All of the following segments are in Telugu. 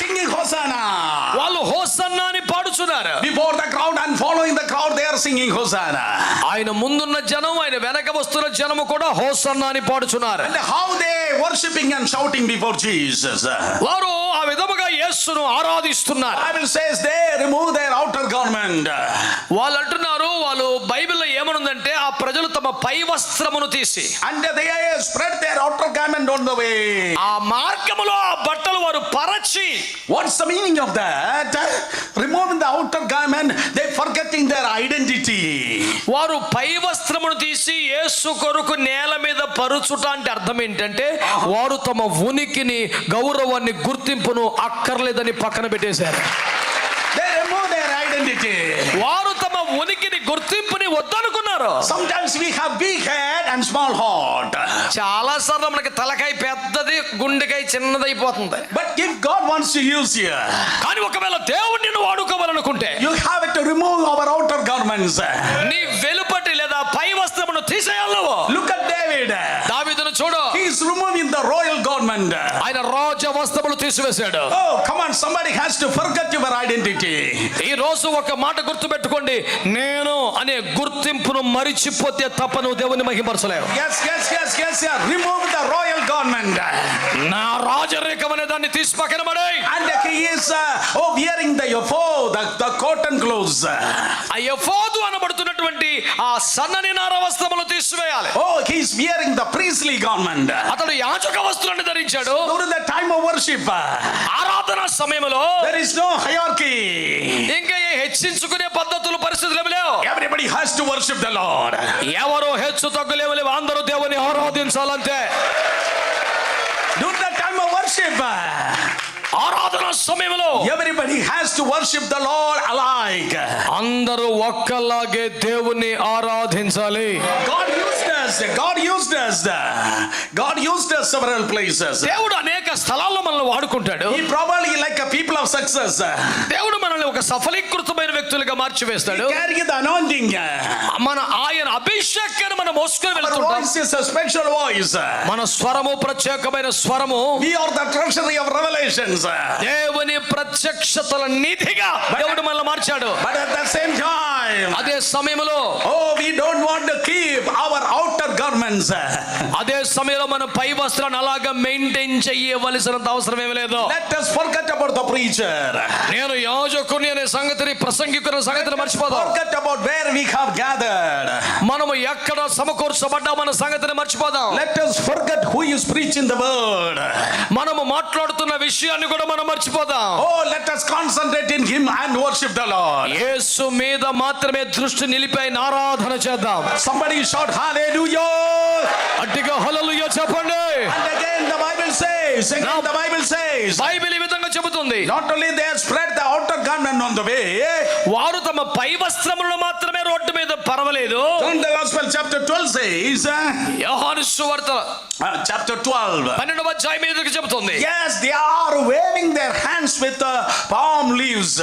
సింగింగ్ హోసానా వాళ్ళు హోసన్నా అని పాడుచున్నారు. Before the crowd and following the crowd they are singing hosanna ఆయన ముందున్న జనం ఆయన వెనక వస్తున్న జనం కూడా హోసన్నా అని పాడుచున్నారు. అంటే how they worshipping and shouting before Jesus వారు ఆ విధముగా యేసును ఆరాధిస్తున్నారు. I will says they remove their outer government వాళ్ళు అంటున్నారు వాళ్ళు బైబిల్ ఏమనుందంటే ఆ ప్రజలు తమ పై వస్త్రమును తీసి అండ్ ఆ బట్టలు వారు పరచి what's the meaning of that removing the garment they forgetting their identity వారు పై వస్త్రమును తీసి ఏసు కొరకు నేల మీద పరుచుట అంటే అర్థం ఏంటంటే వారు తమ ఉనికిని గౌరవాన్ని గుర్తింపును అక్కర్లేదని పక్కన పెట్టేశారు. ఉనికిని గుర్తింపుని వద్దనుకున్నారు. Sometimes we have big head and small heart చాలా సార్లు మనకి తలకై పెద్దది గుండెకై చిన్నది అయిపోతుంది but give God wants to use you కానీ ఒకవేళ దేవుడిని నిన్ను వాడుకోవాలనుకుంటే you have to remove our outer garments నీ వెలు సర్వస్తములు తీసివేశాడు. ఈ రోజు ఒక మాట గుర్తు పెట్టుకోండి నేను అనే గుర్తింపును మరిచిపోతే తప్ప నువ్వు దేవుని మహిమరచలేవు రాయల్ గవర్నమెంట్ నా రాజరేఖ దాన్ని తీసి పక్కన పడేరింగ్ ద ద క్లోజ్ అయ్యో ఫోదు పెట్టి ఆ సన్నని నార వస్త్రములు తీసివేయాలి. ఓ he is wearing the priestly garment అతడు యాచక వస్త్రాన్ని ధరించాడు. During the time of worship ఆరాధన సమయములో దేర్ ఇస్ నో హయార్కీ ఇంకా ఏ హెచ్చించుకునే పద్ధతులు పరిస్థితులు లేవు. Everybody has to worship the Lord ఎవరు హెచ్చు తగ్గలేము లేవు అందరూ దేవుని ఆరాధించాలంటే డ్యూరింగ్ ద టైం వర్షిప్ ఆరాధన సమయంలో everybody has to worship the Lord alike. అందరూ ఒక్కలాగే దేవుని ఆరాధించాలి used us. God used us. God used us several places. దేవుడు అనేక స్థలాల్లో మనల్ని వాడుకుంటాడు He probably like a people of success. దేవుడు మనల్ని ఒక సఫలీకృతమైన వ్యక్తులుగా మార్చివేస్తాడు Carry the anointing. మన ఆయన అభిషేకాన్ని మనం మోసుకొని Our వెళ్తుంటాం voice is a special voice. మన స్వరము ప్రత్యేకమైన స్వరము We are the treasury of revelations. దేవుని ప్రత్యక్షతల నిధిగా దేవుడు మనల్ని మార్చాడు But at the same time, అదే సమయంలో oh, we don't want to keep our outer garments అదే సమయంలో మన పై వస్త్రాన్ని అలాగా మెయింటైన్ చేయవలసిన అవసరం ఏమీ లేదు. Let us forget about the preacher. నేను యాజకుని అనే సంగతిని ప్రసంగికుని సంగతిని మర్చిపోదాం. forget about where we have gathered. మనము ఎక్కడ సమకూర్చబడ్డామన్న సంగతిని మర్చిపోదాం. Let us forget who is preaching the word. మనము మాట్లాడుతున్న విషయాన్ని కూడా మనం మర్చిపోదాం. Oh, oh let us Him and worship the Lord. యేసు మీద మాత్రమే దృష్టి నిలిపి ఆయన ఆరాధన చేద్దాం Somebody shout hallelujah. అట్టిగా హల్లెలూయా చెప్పండి And again the Bible says, again the Bible says, Bible ఈ విధంగా చెబుతుంది not only they spread the outer garment on the way, వారు తమ పై వస్త్రములను మాత్రమే మీద పరవలేదు John the Gospel chapter 12 says, uh, యోహాను సువార్త uh, chapter 12. పన్నెండవ అధ్యాయం మీదకి చెబుతుంది Yes, they are waving their hands with uh, palm leaves.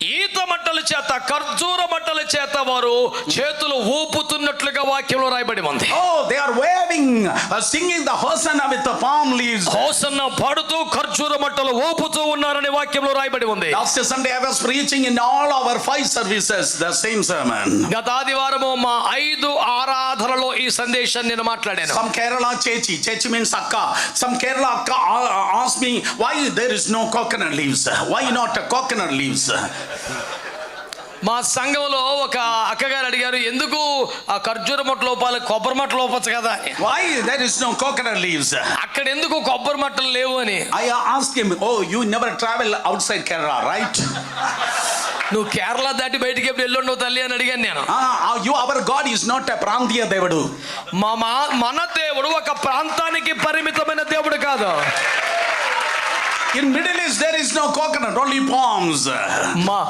ఈత మట్టల చేత ఖర్జూర మట్టల చేత వారు చేతులు ఊపుతున్నట్లుగా వాక్యంలో రాయబడి ఉంది. ఓ they are waving singing the hosanna with palm leaves hosanna పాడుతూ ఖర్జూర మట్టలు ఊపుతూ ఉన్నారని వాక్యంలో రాయబడి ఉంది. Last Sunday I was in all our five services the same sermon గత ఆదివారము మా ఐదు ఆరాధనలో ఈ సందేశాన్ని నేను మాట్లాడాను. Some Kerala chechi chechi means akka some Kerala అక్క as why there is no coconut leaves why not coconut leaves మా సంఘంలో ఒక అక్కగారు అడిగారు ఎందుకు ఆ ఖర్జూర మట్ట లోపాలి కొబ్బరి మట్ట లోపచ్చు కదా? Why? There is no coconut leaves? అక్కడ ఎందుకు కొబ్బరి మట్టలు లేవు? అని. I asked him, oh, you never travel outside Kerala, right? నువ్వు కేరళ దాటి బయటికి ఎప్పుడు వెళ్ళుండవు తల్లి అని అడిగాను నేను. Our God is not a Prantiya Devadu. మా మా- మన దేవుడు ఒక ప్రాంతానికి పరిమితమైన దేవుడు కాదు. In Middle East there is no coconut, only palms. మా.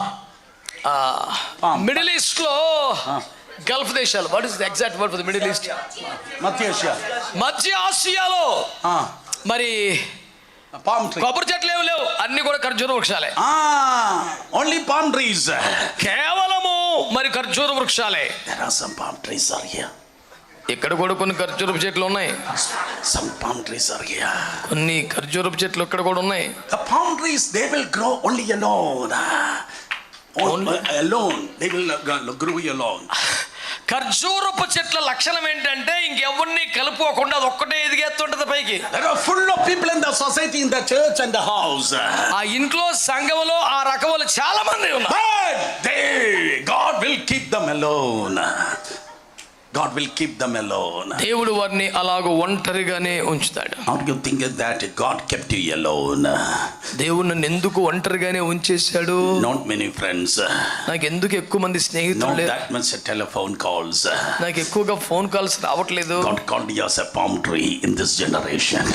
మిడిల్ ఈస్ట్లో గల్ఫ్ దేశాలు what is exact word for the middle east Madhya Asia. మధ్య ఆసియాలో Ah, మరి tree. కొబ్బరి చెట్లు ఏమి లేవు అన్ని కూడా ఖర్జూర వృక్షాలే Ah, only palm trees. కేవలము మరి ఖర్జూర వృక్షాలే palm trees are here. ఇక్కడ కూడా కొన్ని ఖర్జూరపు చెట్లు ఉన్నాయి. సమ్ పామ్ ట్రీస్ కొన్ని ఖర్జూరపు చెట్లు ఇక్కడ కూడా ఉన్నాయి. The palm trees they will grow only alone alone they will ఖర్జూరపు చెట్ల లక్షణం ఏంటంటే ఇంకెవరిని కలుపుకోకుండా అది ఒక్కటే ఎదిగేస్తుంటది పైకి. Full people in society in the house ఆ ఇంట్లో సంఘములో ఆ రకములు చాలా మంది ఉన్నారు. They God will keep them alone God will keep them alone. దేవుడు వారిని అలాగ ఒంటరిగానే ఉంచుతాడు How do you think that God kept you alone? దేవుడు నన్ను ఎందుకు ఒంటరిగానే ఉంచేశాడు Not many friends. నాకు ఎందుకు ఎక్కువ మంది స్నేహితులు Not లేరు that much telephone calls. నాకు ఎక్కువగా ఫోన్ కాల్స్ రావట్లేదు God called you as a palm tree in this generation.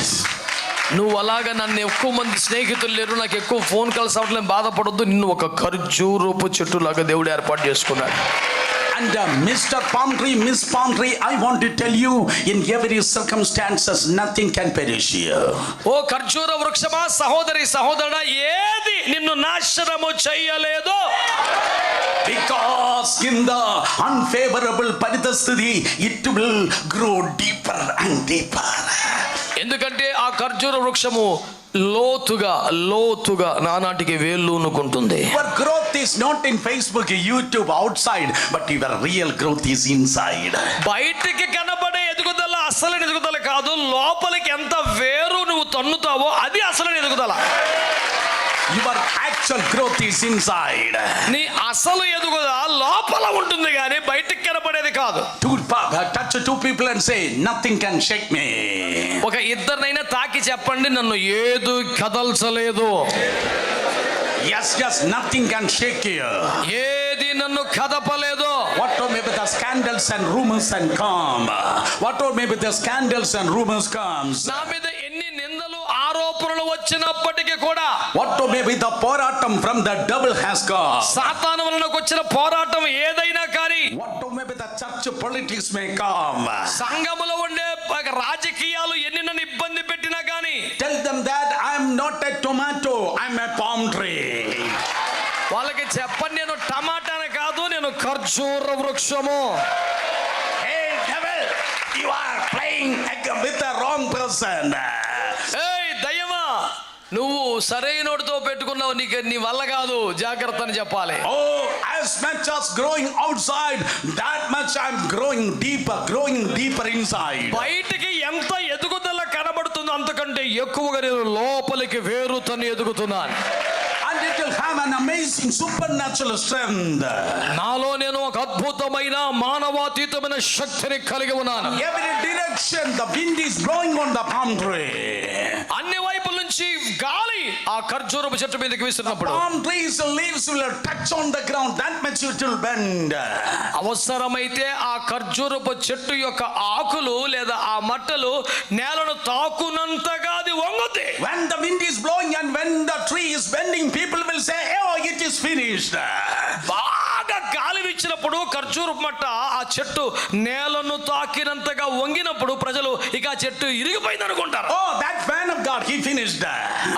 నువ్వు అలాగా నన్ను ఎక్కువ మంది స్నేహితులు లేరు నాకు ఎక్కువ ఫోన్ కాల్స్ అవ్వట్లేదు బాధపడొద్దు నిన్ను ఒక ఖర్జూరపు చెట్టు లాగా దేవుడు ఏర్పాటు చేసుకున్నాడు and mister palm tree miss palm tree I want to tell you in every circumstances nothing can perish ఓ ఖర్జూర వృక్షమా సహోదరి సహోదరుడ ఏది నిన్ను నాశనము చేయలేదు? బికాస్ ఇన్ ద అన్ఫేవరబుల్ పరిస్థితి it will grow deeper and deeper ఎందుకంటే ఆ ఖర్జూర వృక్షము లోతుగా లోతుగా నానాటికి వేళ్ళు అనుకుంటుంది Your growth is not in Facebook, YouTube, outside, but your real growth is inside. బయటికి కనబడే ఎదుగుదల అసలు ఎదుగుదల కాదు లోపలికి ఎంత వేరు నువ్వు తన్నుతావో అది అసలు ఎదుగుదల Your actual growth is inside. నీ అసలు ఎదుగుదల లోపల ఉంటుంది కానీ బయటికి కనబడేది కాదు pa- touch two people and say, nothing can shake me. ఒక ఇద్దరినైనా తాకి చెప్పండి నన్ను ఏదు కదల్చలేదు Yes, yes, nothing can shake you. ఏది నన్ను కదపలేదు Whatever may be the scandals and rumors and come. Whatever may be the scandals and rumors comes. నా మీద ఎన్ని నిందలు ఆరోపణలు వచ్చినప్పటికీ కూడా Whatever may be the poratam from the devil has come. సాతాను వలనకు వచ్చిన పోరాటం ఏదైనా కానీ Whatever may be the church politics may come. సంఘములో ఉండే ప- రాజకీయాలు ఎన్ని నన్ను ఇబ్బంది పెట్టినా కానీ Tell them that I'm not a tomato, I'm a ఖర్జూర వృక్షము hey devil you are playing with the wrong person ఏయ్ దయమా నువ్వు సరైన నోటితో పెట్టుకున్నావు నీకు నీ వల్ల కాదు జాగ్రత్త అని చెప్పాలి. ఓ as much as growing outside that much growing deeper growing deeper inside బయటికి ఎంత ఎదుగుదల కనబడుతుందో అంతకంటే ఎక్కువగా నేను లోపలికి వేరుతని ఎదుగుతున్నాను. Have an amazing supernatural strength. నాలో నేను ఒక అద్భుతమైన మానవాతీతమైన శక్తిని కలిగి ఉన్నాను Every direction, the wind is blowing on the palm tree. అన్ని వైపుల నుంచి గాలి ఆ ఖర్జూరపు చెట్టు మీదకి విసిరినప్పుడు Palm trees leaves will touch on the ground, that much it will bend. అవసరమైతే ఆ ఖర్జూరపు చెట్టు యొక్క ఆకులు లేదా ఆ మట్టలు నేలను తాకునంతగా అది వంగుద్ది When the wind is blowing and when the tree is bending, people will say, Oh, it is finished. బాగా గాలి వీచినప్పుడు ఖర్జూరపు మట్ట ఆ చెట్టు నేలను తాకినంతగా వంగినప్పుడు ప్రజలు ఇక ఆ చెట్టు ఇరిగిపోయింది అనుకుంటారు Oh, that man of God, he finished.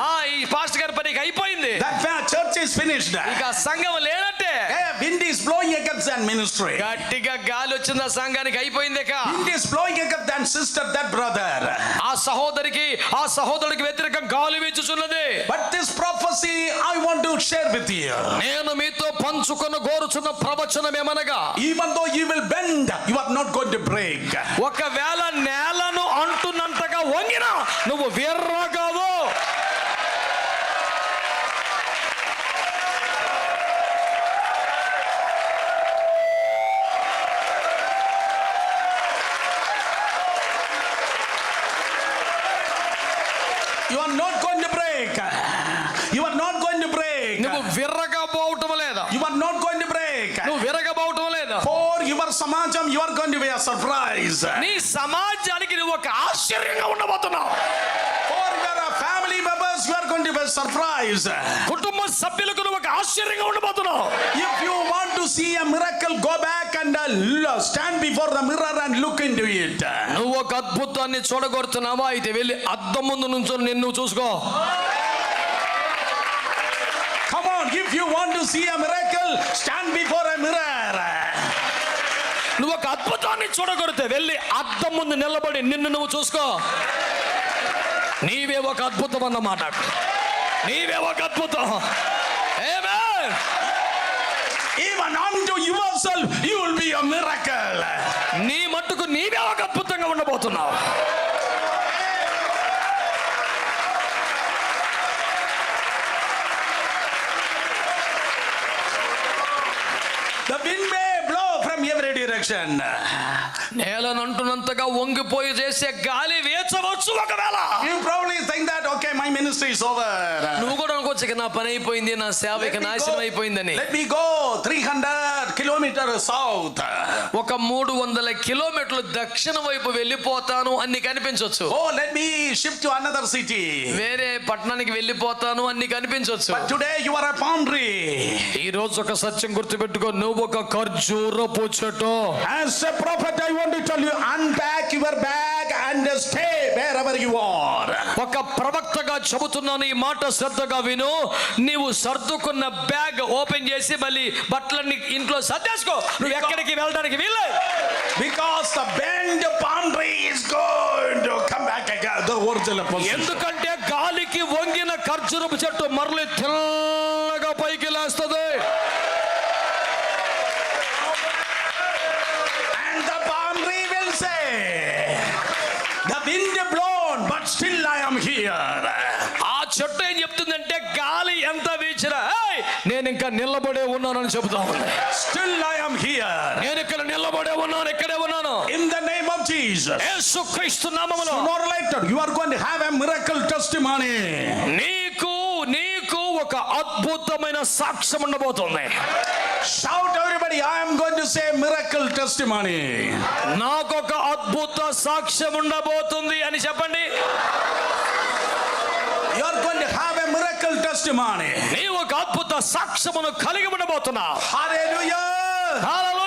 ఆ ఈ పాస్టర్ గారి పని అయిపోయింది That man, church is finished. ఇక సంఘం లేనట్టే wind is blowing against that ministry. గట్టిగా గాలి వచ్చింది ఆ సంఘానికి అయిపోయింది ఇక Wind is blowing against that sister, that brother. ఆ సహోదరికి ఆ సహోదరుడికి వ్యతిరేకంగా గాలి వీచుచున్నది But this prophecy I want to share with you. నేను మీతో పంచుకున్న గోరుచున్న ప్రవచనం ఏమనగా Even though you will bend, you are not going to break. ఒకవేళ నేలను అంటున్నంతగా వంగినా నువ్వు విర్రగవు You are not going to break. You are not going to break. నువ్వు విర్రగబోవటం లేదా You are not going to break. నువ్వు విరగబోవటం లేదా For your samajam, you are going to be a surprise. నీ సమాజానికి నువ్వు ఒక ఆశ్చర్యంగా ఉండబోతున్నావు అనుకోండి బై సర్ప్రైజ్ కుటుంబ సభ్యులకు ఒక ఆశ్చర్యంగా ఉండబోతున్నావు. If you want to see a miracle go back and stand before the mirror and look in to it నువ్వు ఒక అద్భుతాన్ని చూడగొడుతున్నావా అయితే వెళ్ళి అద్దం ముందు నుంచి నిన్ను నువ్వు చూసుకో. Come on if you want to see a miracle stand before a mirror నువ్వు ఒక అద్భుతాన్ని చూడగొడితే వెళ్ళి అద్దం ముందు నిలబడి నిన్ను నువ్వు చూసుకో. నీవే ఒక అద్భుతం అన్నమాట నీవే ఒక అద్భుతం. ఏమే నీ మట్టుకు నీవే ఒక అద్భుతంగా ఉండబోతున్నావు. The wind may blow from ఎవరి డైరెక్షన్ నేలనంటున్నంతగా వంగిపోయి చేసే గాలి వేచవచ్చు ఒకవేళ You probably think that, okay, my ministry is over. నువ్వు కూడా అనుకోవచ్చు ఇక నా పని అయిపోయింది నా సేవ ఇక నాశనం అయిపోయిందని Let me go 300 kilometers south. ఒక మూడు వందల కిలోమీటర్లు దక్షిణ వైపు వెళ్ళిపోతాను అని అనిపించవచ్చు Oh, let me shift to another city. వేరే పట్టణానికి వెళ్ళిపోతాను అని అనిపించవచ్చు But today you are a palm tree. ఈ రోజు ఒక సత్యం గుర్తుపెట్టుకో నువ్వు ఒక ఖర్జూరపు చెట్టు As a prophet, I want to tell you, unpack your bag and stay wherever you are. ఒక ప్రవక్తగా చెబుతున్నాను ఈ మాట శ్రద్ధగా విను నీవు సర్దుకున్న బ్యాగ్ ఓపెన్ చేసి మళ్ళీ బట్టలన్నీ ఇంట్లో సర్దేసుకో నువ్వు ఎక్కడికి వెళ్ళడానికి వీలే Because the bent palm tree is going to come back again, the original position. ఎందుకంటే గాలికి వంగిన ఖర్జూరపు చెట్టు మరలి తెల్లగా పైకి లేస్తుంది And the palm tree will say, The wind but still I'm here ఆ చెట్టు ఏం చెప్తుందంటే గాలి ఎంత వీచినా నేను ఇంకా నిలబడే ఉన్నానని చెబుతా ఉన్నా స్టిల్ ఐఎమ్ హియర్ నేను ఇక్కడ నిలబడే ఉన్నాను ఇక్కడే ఉన్నాను. In the name of Jesus యేసు క్రీస్తు నామములో you are going to have a miracle testimony అద్భుతమైన సాక్ష్యం ఉండబోతుంది. Shout everybody I am going to say miracle testimony నాకు ఒక అద్భుత సాక్ష్యం ఉండబోతుంది అని చెప్పండి. You are going to have a miracle testimony నీ ఒక అద్భుత సాక్ష్యమును కలిగి ఉండబోతున్నావు. హల్లెలూయా హల్లెలూయా